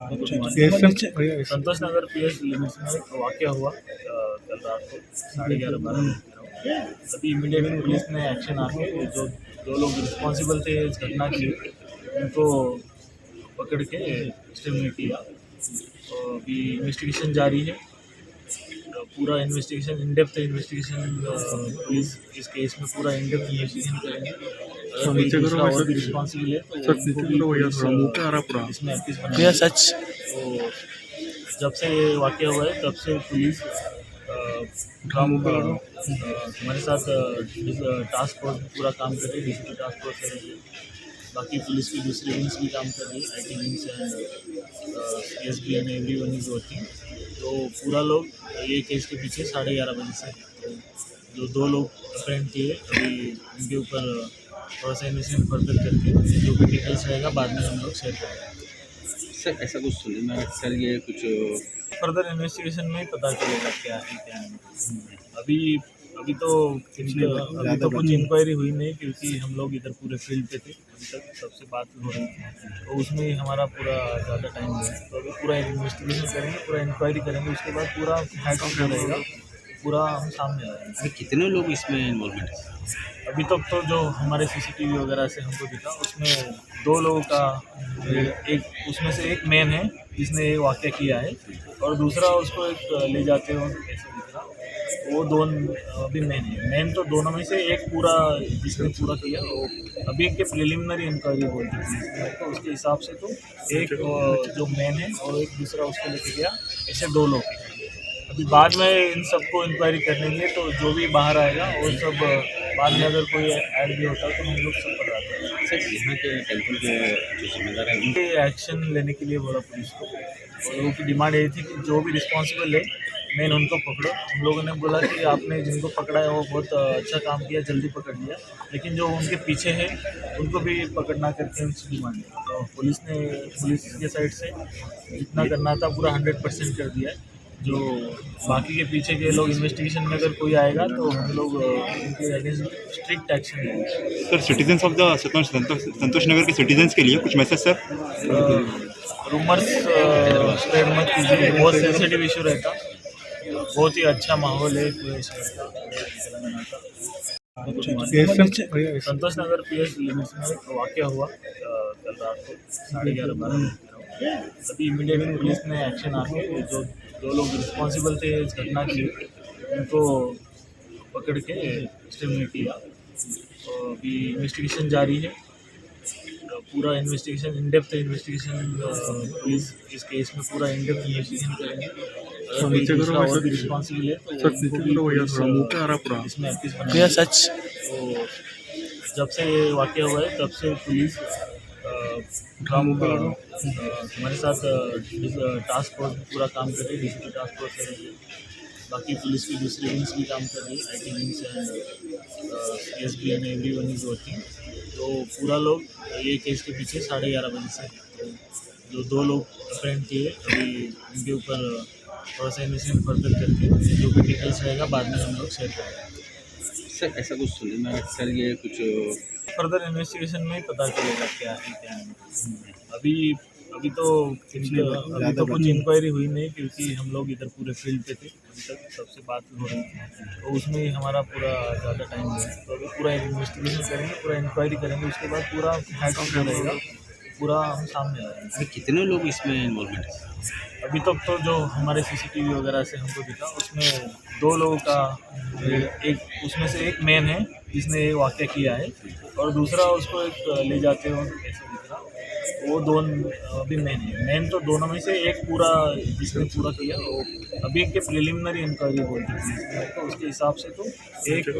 Santosh Nagar P S limits में एक वाक्य हुआ कल रात को साढ़े ग्यारह बारह बजे अभी इमीडिएटली पुलिस ने एक्शन आके जो दो लोग रिस्पॉन्सिबल थे इस घटना के उनको पकड़ के स्टेटमेंट किया। तो अभी इन्वेस्टिगेशन जारी है। पूरा investigation in depth investigation police इस केस में पूरा इन डेप्थ इन्वेस्टिगेशन करेंगे। भैया सच। तो जब से ये वाक्य हुआ है तब से पुलिस काम हमारे साथ टास्क फोर्स पूरा काम कर रही है डीसीपी टास्क फोर्स कर रही है। बाकी पुलिस की दूसरी विंग्स भी काम कर रही है I T wings and S B and everyone is working तो पूरा लोग ये केस के पीछे साढ़े ग्यारह बजे से। तो जो दो लोग अप्रेंट किए अभी उनके ऊपर थोड़ा सा इन्वेस्टिगेशन फर्दर करके जो भी डिटेल्स रहेगा बाद में हम लोग शेयर करेंगे। सर ऐसा कुछ सुनने में सर ये कुछ फर्दर इन्वेस्टिगेशन में ही पता चलेगा क्या है क्या है। अभी अभी तो अभी तो कुछ इंक्वायरी हुई नहीं क्योंकि हम लोग इधर पूरे फ़ील्ड पे थे। अभी तक सबसे बात हो रही थी तो उसमें हमारा पूरा ज़्यादा टाइम है। तो अभी पूरा इन्वेस्टिगेशन करेंगे पूरा इंक्वायरी करेंगे। उसके बाद पूरा हैक रहेगा। पूरा हम सामने आएँगे अभी कितने लोग इसमें इन्वॉल्वमेंट है? अभी तक तो जो हमारे सीसीटीवी वगैरह से हमको दिखा उसमें दो लोगों का एक उसमें से एक मैन है जिसने ये वाक्य किया है और दूसरा उसको एक ले जाते हो ऐसे दिख रहा। वो दोनों अभी मैन है। मैन तो दोनों में से एक पूरा जिसने पूरा किया वो अभी के प्रिलिमिनरी इंक्वायरी बोलती थी तो उसके हिसाब से तो एक जो मैन है और एक दूसरा उसको लेके गया ऐसे दो लोग। हैं। बाद में इन सबको इंक्वायरी करने के लिए तो जो भी बाहर आएगा वो सब बाद में अगर कोई ऐड भी होता है तो हम लोग सब बताते हैं। यहाँ के है एक्शन लेने के लिए बोला पुलिस को। और उनकी डिमांड यही थी कि जो भी रिस्पॉन्सिबल है मेन उनको पकड़ो। हम लोगों ने बोला कि आपने जिनको पकड़ा है वो बहुत अच्छा काम किया जल्दी पकड़ लिया। लेकिन जो उनके पीछे है उनको भी पकड़ना करके उनसे डिमांड है तो पुलिस ने पुलिस के साइड से जितना करना था पूरा हंड्रेड परसेंट कर दिया है। जो बाकी के पीछे के लोग इन्वेस्टिगेशन में अगर कोई आएगा तो हम लोग उनके अगेंस्ट स्ट्रिक्ट एक्शन लेंगे sir citizens of the Santosh Nagar के सिटीजन्स के लिए कुछ मैसेज सर रूमर्स स्प्रेड मत कीजिए। बहुत सेंसिटिव इशू रहता। बहुत ही अच्छा माहौल है। पूरे शहर का Santosh Nagar P S limits में वाक्य हुआ कल रात को साढ़े ग्यारह बारह बजे। अभी इमीडिएट पुलिस ने एक्शन आके जो दो लोग रिस्पॉन्सिबल थे इस घटना के उनको पकड़ के स्टेटमेंट किया। तो अभी इन्वेस्टिगेशन जारी है। पूरा investigation in depth investigation police इस केस में पूरा इन डेप्थ इन्वेस्टिगेशन करेंगे रिस्पॉन्सिबल है तो इसमें एक्टिव सच तो जब से ये वाक्य हुआ है तब से पुलिस काम हमारे साथ टास्क फोर्स पूरा काम कर रही है डीसीपी टास्क फोर्स कर रही है। बाकी पुलिस की दूसरी विंग्स भी काम कर रही है I T wings and S B and everyone is working तो पूरा लोग ये केस के पीछे साढ़े ग्यारह बजे से। जो दो लोग अप्रेंट किए अभी उनके ऊपर थोड़ा सा इन्वेस्टिगेशन फर्दर करके जो भी डिटेल्स रहेगा बाद में हम लोग शेयर करेंगे। सर ऐसा कुछ सुनने में आया, सर ये कुछ फर्दर इन्वेस्टिगेशन में ही पता चलेगा क्या है क्या है। अभी अभी तो अभी तो कुछ इंक्वायरी हुई नहीं क्योंकि हम लोग इधर पूरे फ़ील्ड पे थे। अभी तक सबसे बात हो रही थी तो उसमें हमारा पूरा ज़्यादा टाइम है। तो अभी पूरा इन्वेस्टिगेशन करेंगे, पूरा इंक्वायरी करेंगे, उसके बाद पूरा हैक रहेगा। पूरा हम सामने आएँगे अभी कितने लोग इसमें इन्वॉल्वमेंट है? अभी तक तो जो हमारे सीसीटीवी वगैरह से हमको दिखा उसमें दो लोगों का एक उसमें से एक मैन है जिसने ये वाक्य किया है और दूसरा उसको एक ले जाते हो ऐसे दिख रहा वो दोनों अभी मैन है। मैन तो दोनों में से एक पूरा जिसने पूरा किया वो अभी के प्रिलिमिनरी इंक्वायरी बोलती थी तो उसके हिसाब से तो एक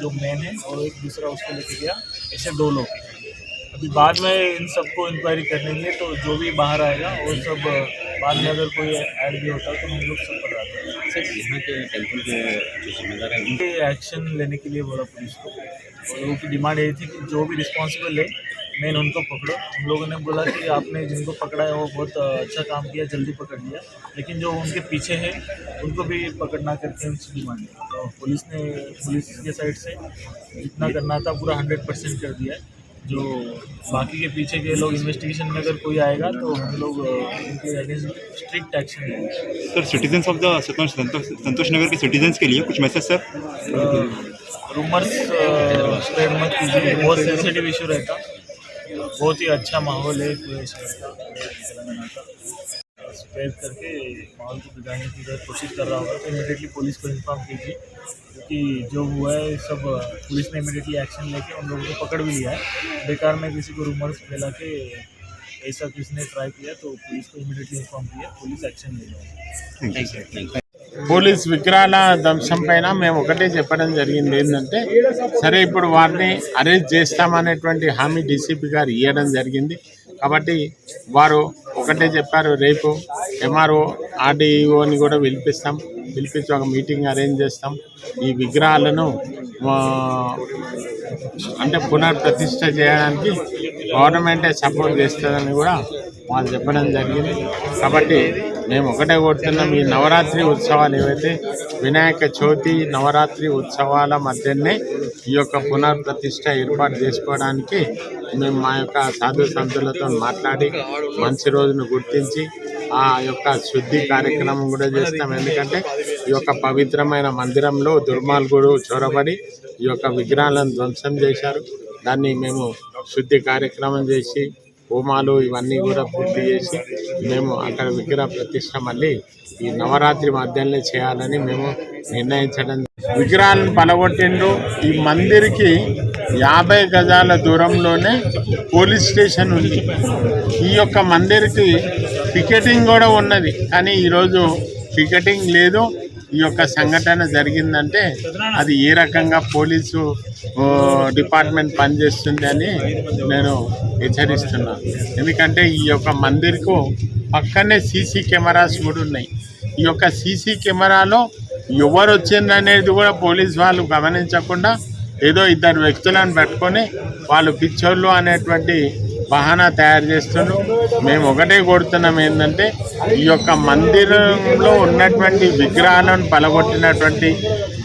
जो मैन है और एक दूसरा उसको लेके गया ऐसे दो लोग हैं। बाद में इन सबको इंक्वायरी करने के लिए तो जो भी बाहर आएगा वो सब बाद में अगर कोई ऐड भी होता है तो हम लोग सब हैं सर यहाँ के टेंपल के जो जिम्मेदार है एक्शन लेने के लिए बोला पुलिस को। और उनकी डिमांड यही थी कि जो भी रिस्पॉन्सिबल है मेन उनको पकड़ो। हम लोगों ने बोला कि आपने जिनको पकड़ा है वो बहुत अच्छा काम किया जल्दी पकड़ लिया। लेकिन जो उनके पीछे है उनको भी पकड़ना करके उनसे डिमांड है। तो पुलिस ने पुलिस के साइड से जितना करना था पूरा हंड्रेड परसेंट कर दिया है। जो बाकी के पीछे के लोग इन्वेस्टिगेशन में अगर कोई आएगा तो हम लोग उनके अगेंस्ट स्ट्रिक्ट एक्शन लेंगे sir citizens of the Santosh Nagar के सिटीजन्स के लिए कुछ मैसेज सर रूमर्स स्प्रेड मत कीजिए। बहुत सेंसिटिव इशू रहता। बहुत ही अच्छा माहौल है पूरे शहर का। स्प्रेड करके माहौल को बिगाड़ने की अगर कोशिश कर रहा होगा तो इमीडिएटली पुलिस को इन्फॉर्म कीजिए। क्योंकि जो हुआ है सब पुलिस ने इमीडिएटली एक्शन लेके उन लोगों को पकड़ भी लिया है बेकार में किसी को रूमर्स फैला के ऐसा किसी ने ट्राई किया तो पुलिस को इमीडिएटली इन्फॉर्म किया पुलिस एक्शन ले जाएगी thank you sir thank you police విగ్రహాల ధ్వంసం పైన మేము ఒకటే చెప్పడం జరిగింది ఏంటంటే సరే ఇప్పుడు వారిని అరెస్ట్ చేస్తామనేటువంటి హామీ డీసీపీ గారు ఇవ్వడం జరిగింది కాబట్టి వారు ఒకటే చెప్పారు రేపు ఎంఆర్ఓ ఆర్డీఓని కూడా పిలిపిస్తాం పిలిపించి ఒక మీటింగ్ అరేంజ్ చేస్తాం. ఈ విగ్రహాలను అంటే పునర్ప్రతిష్ట చేయడానికి గవర్నమెంటే సపోర్ట్ చేస్తుందని కూడా వాళ్ళు చెప్పడం జరిగింది. కాబట్టి మేము ఒకటే కోరుతున్నాం ఈ నవరాత్రి ఉత్సవాలు ఏవైతే వినాయక చవితి నవరాత్రి ఉత్సవాల మధ్యనే ఈ యొక్క పునర్ప్రతిష్ట ఏర్పాటు చేసుకోవడానికి మేము మా యొక్క సాధు సంతులతో మాట్లాడి మంచి రోజును గుర్తించి ఆ యొక్క శుద్ధి కార్యక్రమం కూడా చేస్తాం. ఎందుకంటే ఈ యొక్క పవిత్రమైన మందిరంలో దుర్మార్గుడు చొరబడి ఈ యొక్క విగ్రహాలను ధ్వంసం చేశారు. దాన్ని మేము శుద్ధి కార్యక్రమం చేసి హోమాలు ఇవన్నీ కూడా పూర్తి చేసి మేము అక్కడ విగ్రహ ప్రతిష్ట మళ్ళీ ఈ నవరాత్రి మధ్యలో చేయాలని మేము నిర్ణయించడం విగ్రహాలను పలగొట్టిండు ఈ మందిరికి యాభై గజాల దూరంలోనే పోలీస్ స్టేషన్ ఉంది. ఈ యొక్క మందిరికి టికెటింగ్ కూడా ఉన్నది. కానీ ఈరోజు టికెటింగ్ లేదు. ఈ యొక్క సంఘటన జరిగిందంటే అది ఏ రకంగా పోలీసు డిపార్ట్మెంట్ పనిచేస్తుంది అని నేను హెచ్చరిస్తున్నాను ఎందుకంటే ఈ యొక్క మందిర్కు పక్కనే సీసీ కెమెరాస్ కూడా ఉన్నాయి. ఈ యొక్క సీసీ కెమెరాలో ఎవరు వచ్చిందనేది కూడా పోలీస్ వాళ్ళు గమనించకుండా ఏదో ఇద్దరు వ్యక్తులను పెట్టుకొని వాళ్ళు పిచ్చోళ్ళు అనేటువంటి బహానా తయారు చేస్తున్నారు మేము ఒకటే కోరుతున్నాం ఏంటంటే ఈ యొక్క మందిరంలో ఉన్నటువంటి విగ్రహాలను పలగొట్టినటువంటి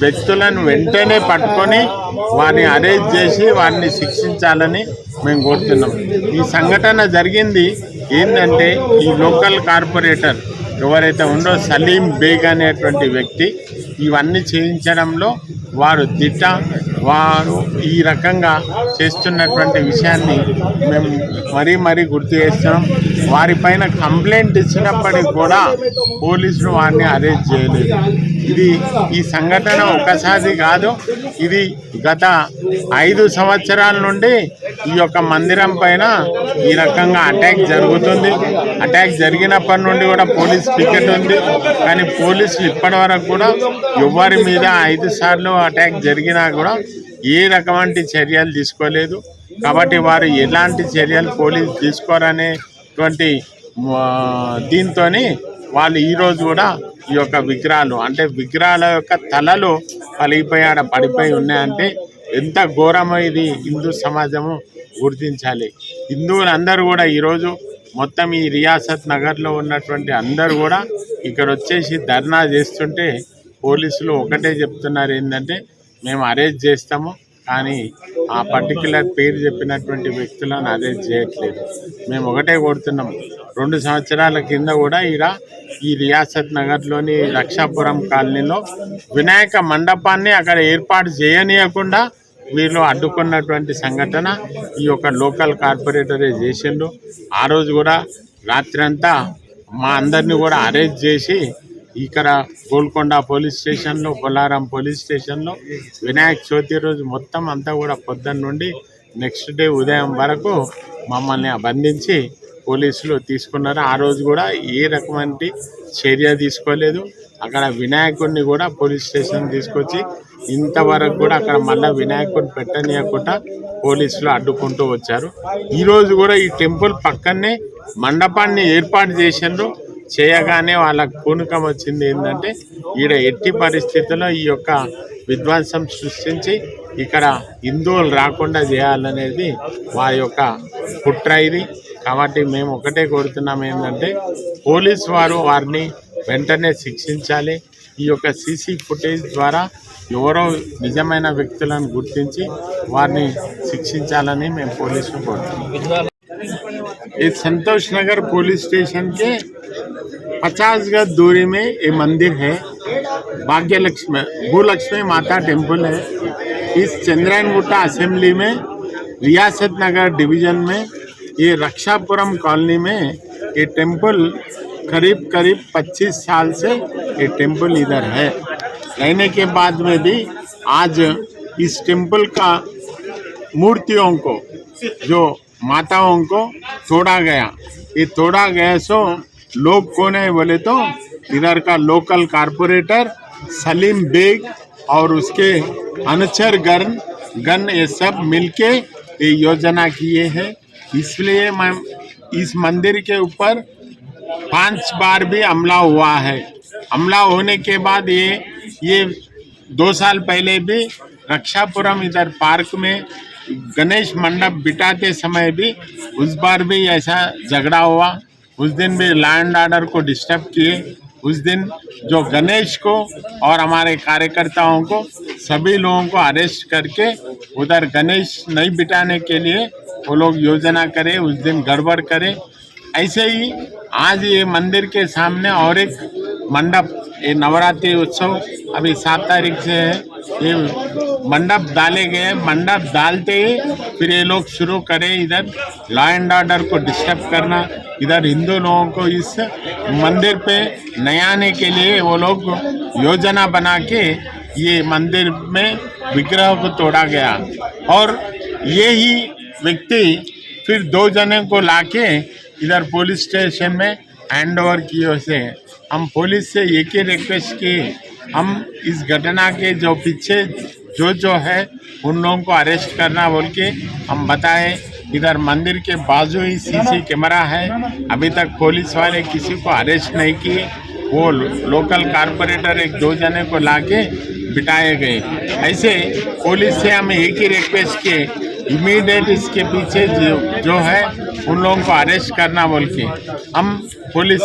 వ్యక్తులను వెంటనే పట్టుకొని వారిని అరెస్ట్ చేసి వారిని శిక్షించాలని మేము కోరుతున్నాం. ఈ సంఘటన జరిగింది ఏంటంటే ఈ లోకల్ కార్పొరేటర్ ఎవరైతే ఉందో సలీం బేగ్ అనేటువంటి వ్యక్తి ఇవన్నీ చేయించడంలో వారు దిట్ట వారు ఈ రకంగా చేస్తున్నటువంటి విషయాన్ని మేము మరీ మరీ గుర్తు చేస్తున్నాం. వారిపైన కంప్లైంట్ ఇచ్చినప్పటికి కూడా పోలీసులు వారిని అరెస్ట్ చేయలేదు. ఇది ఈ సంఘటన ఒకసారి కాదు ఇది గత ఐదు సంవత్సరాల నుండి ఈ యొక్క మందిరం పైన ఈ రకంగా అటాక్ జరుగుతుంది. అటాక్ జరిగినప్పటి నుండి కూడా పోలీస్ పికెట్ ఉంది. కానీ పోలీసులు ఇప్పటి వరకు కూడా ఎవరి మీద ఐదు సార్లు అటాక్ జరిగినా కూడా ఏ రకమైన చర్యలు తీసుకోలేదు. కాబట్టి వారు ఎలాంటి చర్యలు పోలీసు తీసుకోరనేటువంటి దీంతో వాళ్ళు ఈరోజు కూడా ఈ యొక్క విగ్రహాలు అంటే విగ్రహాల యొక్క తలలు పలిగిపోయి ఆడ పడిపోయి ఉన్నాయంటే ఎంత ఘోరమో ఇది హిందూ సమాజము గుర్తించాలి. హిందువులందరూ కూడా ఈరోజు మొత్తం ఈ రియాసత్ నగర్లో ఉన్నటువంటి అందరు కూడా ఇక్కడ వచ్చేసి ధర్నా చేస్తుంటే పోలీసులు ఒకటే చెప్తున్నారు ఏంటంటే మేము అరెస్ట్ చేస్తాము కానీ ఆ పర్టికులర్ పేరు చెప్పినటువంటి వ్యక్తులను అరెస్ట్ చేయట్లేదు. మేము ఒకటే కొడుతున్నాం రెండు సంవత్సరాల కింద కూడా ఈడ ఈ రియాసత్ నగర్లోని రక్షాపురం కాలనీలో వినాయక మండపాన్ని అక్కడ ఏర్పాటు చేయనీయకుండా వీళ్ళు అడ్డుకున్నటువంటి సంఘటన ఈ యొక్క లోకల్ కార్పొరేటరే చేసిండు. ఆ రోజు కూడా రాత్రి అంతా మా అందరినీ కూడా అరెస్ట్ చేసి ఇక్కడ గోల్కొండ పోలీస్ స్టేషన్లో బొల్లారం పోలీస్ స్టేషన్లో వినాయక చవితి రోజు మొత్తం అంతా కూడా పొద్దున్న నుండి నెక్స్ట్ డే ఉదయం వరకు మమ్మల్ని బంధించి పోలీసులు తీసుకున్నారు. ఆ రోజు కూడా ఏ రకమైన చర్య తీసుకోలేదు. అక్కడ వినాయకుడిని కూడా పోలీస్ స్టేషన్ తీసుకొచ్చి ఇంతవరకు కూడా అక్కడ మళ్ళీ వినాయకుడిని పెట్టనీయకుండా పోలీసులు అడ్డుకుంటూ వచ్చారు. ఈరోజు కూడా ఈ టెంపుల్ పక్కనే మండపాన్ని ఏర్పాటు చేసిండ్రు. చేయగానే వాళ్ళకు పూనకం వచ్చింది ఏంటంటే ఈడ ఎట్టి పరిస్థితుల్లో ఈ యొక్క విధ్వంసం సృష్టించి ఇక్కడ హిందువులు రాకుండా చేయాలనేది వారి యొక్క కుట్ర ఇది. కాబట్టి మేము ఒకటే కోరుతున్నాం ఏంటంటే పోలీస్ వారు వారిని వెంటనే శిక్షించాలి. ఈ యొక్క సీసీ ఫుటేజ్ ద్వారా ఎవరో నిజమైన వ్యక్తులను గుర్తించి వారిని శిక్షించాలని మేము పోలీసులు కోరుతున్నాం ये संतोष नगर पुलिस स्टेशन के 50 गज दूरी में ये मंदिर है भाग्य लक्ष्मी भूलक्ष्मी माता टेम्पल है इस चंद्रायन गुट्टा असेंबली में रियासत नगर डिवीजन में ये रक्षापुरम कॉलोनी में ये टेम्पल करीब करीब 25 साल से ये टेम्पल इधर है रहने के बाद में भी आज इस टेंपल का मूर्तियों को, जो माताओं को तोड़ा गया। ये तोड़ा गया सो लोग कौन है बोले तो इधर का लोकल कारपोरेटर सलीम बेग और उसके अनचर गण गन ये सब मिलके ये योजना किए हैं। इसलिए मैं इस मंदिर के ऊपर पाँच बार भी हमला हुआ है। हमला होने के बाद ये ये दो साल पहले भी रक्षापुरम इधर पार्क में गणेश मंडप बिठाते समय भी उस बार भी ऐसा झगड़ा हुआ। उस दिन भी लैंड ऑर्डर को डिस्टर्ब किए। उस दिन जो गणेश को और हमारे कार्यकर्ताओं को सभी लोगों को अरेस्ट करके उधर गणेश नहीं बिठाने के लिए वो लोग योजना करे, उस दिन गड़बड़ करें। ऐसे ही आज ये मंदिर के सामने और एक मंडप ये नवरात्रि उत्सव अभी सात तारीख से है। ये मंडप डाले गए मंडप डालते ही फिर ये लोग शुरू करें इधर लॉ एंड ऑर्डर को डिस्टर्ब करना। इधर हिंदू लोगों को इस मंदिर पे नयाने के लिए वो लोग योजना बना के ये मंदिर में विग्रह को तोड़ा गया। और ये ही व्यक्ति फिर दो जने को लाके इधर पुलिस स्टेशन में हैंड ओवर की ओर से हम पुलिस से एक ही रिक्वेस्ट की, हम इस घटना के जो पीछे जो जो है, उन लोगों को अरेस्ट करना बोल के हम बताएँ, इधर मंदिर के बाजू ही सीसी कैमरा है, अभी तक पुलिस वाले किसी को अरेस्ट नहीं किए, वो लोकल कारपोरेटर एक दो जने को लाके बिठाए गए। ऐसे पुलिस से हम एक ही रिक्वेस्ट किए इमीडिएट इसके पीछे जो है उन लोगों को अरेस्ट करना बोल के। हम पुलिस